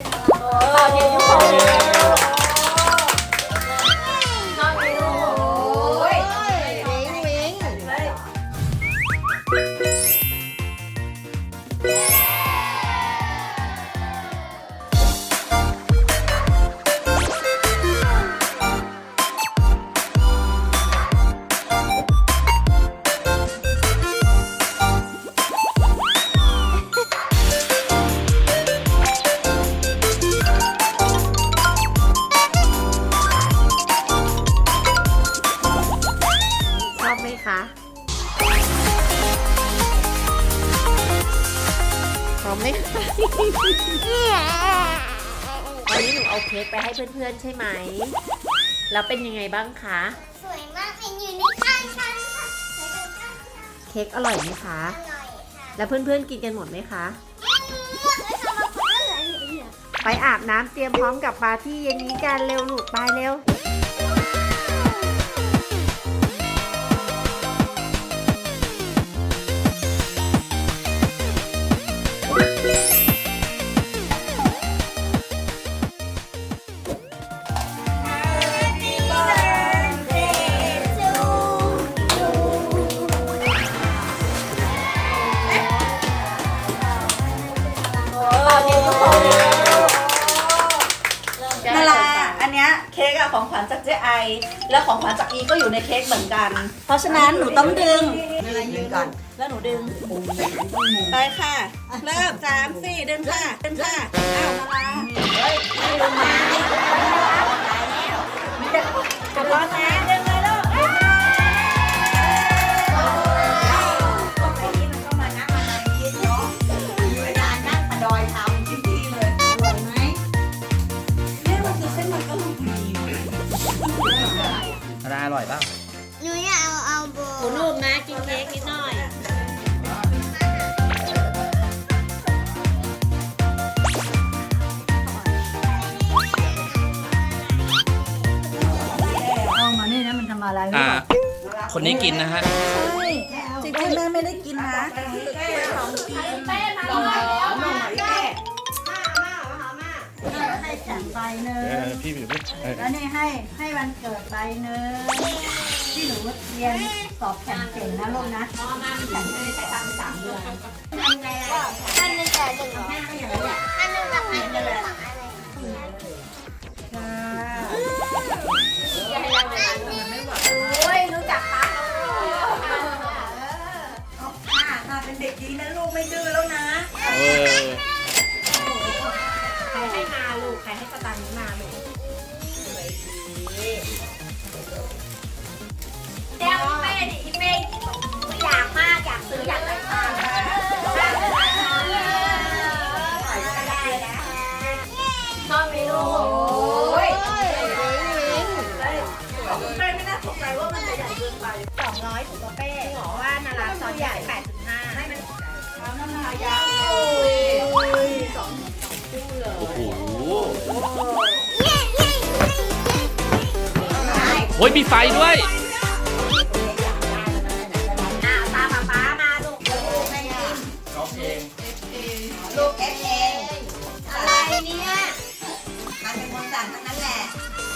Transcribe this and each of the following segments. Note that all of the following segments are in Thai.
วิงวิง มคะพร้อมไหมคะวันนี้หนูเอาเค้กไปให้เพื่อนๆใช่ไหม แล้วเป็นยังไงบ้างคะ สวยมากเป็นอยู่ในข้างฉันค่ะไปดูข้างฉันเค้กอร่อยไหมคะ อร่อยค่ะ แล้วเพื่อนๆกินกันหมดไหมคะแล้วทำมาคนละเหลือเหลือ ไปอาบน้ำเตรียมพร้อมกับปาร์ตี้เย็นนี้กันเร็วลูกไปเร็ว นเนี้ยเค้กอะของขวัญจากเจ๊ไอ แล้วของขวัญจากอีก็อยู่ในเค้กเหมือนกัน เพราะฉะนั้นหนูต้องดึง ดึงก่อนแล้วหนูดึงไปค่ะ เริ่มสามสี่ดึงค่ะดึงค่ะอ้าวนาราเฮ้ยไม่ดึงมาจะร้อนนะดึงเลยลู กนะกินเค้กนิดหน่อย เอามานี่นะมันทำอะไรอ่า คนนี้กินนะฮะ จริงๆแม่ไม่ได้กินนะให้ แข่งเนยพี่ผิวแล้วนี่ให้ให้วันเกิดใบเนยที่หนูเรียนสอบแข่งเก่งนะลูกนะแข่งได้ใช้ตังค์สามเดือนอันหนึงแต่หนึ่งอันหนึ่งางค์นี้มาลูก โอ้ยมีไฟด้วย อะตามป๊าป๊ามาลูกลูกเอฟเองอะไรเนี่ยมันเป็นคนสั่งทั้งนั้นแหละ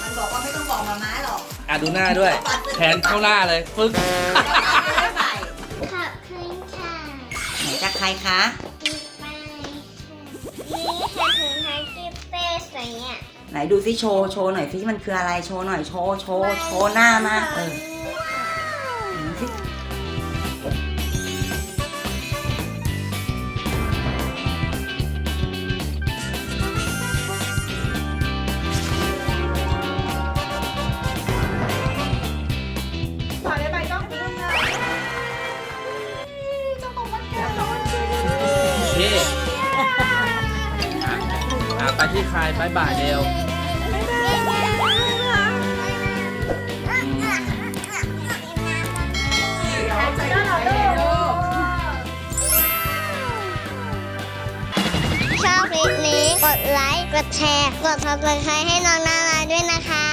มันบอกว่าไม่ต้องบอกมาม้าหรอกอะดูหน้าด้วยแทนเข้าหน้าเลยฟึ๊ก ไม่ไปขอบคุณค่ะไหนจะใครคะ กิ๊บไปค่ะนี่ค่ะถึงให้กิ๊บเป้สวยอะ ไหนดูซิโชว์โชว์หน่อยซิมันคืออะไรโชว์หน่อยโชว์โชว์โชว์หน้ามาเออเห็นสิขอได้ใบกล้องนึงนะพี่อะ ไปที่คายบายบายเร็ว ชอบคลิปนี้ กดไลค์ กดแชร์ กดซับสไครให้น้องน่ารักด้วยนะคะ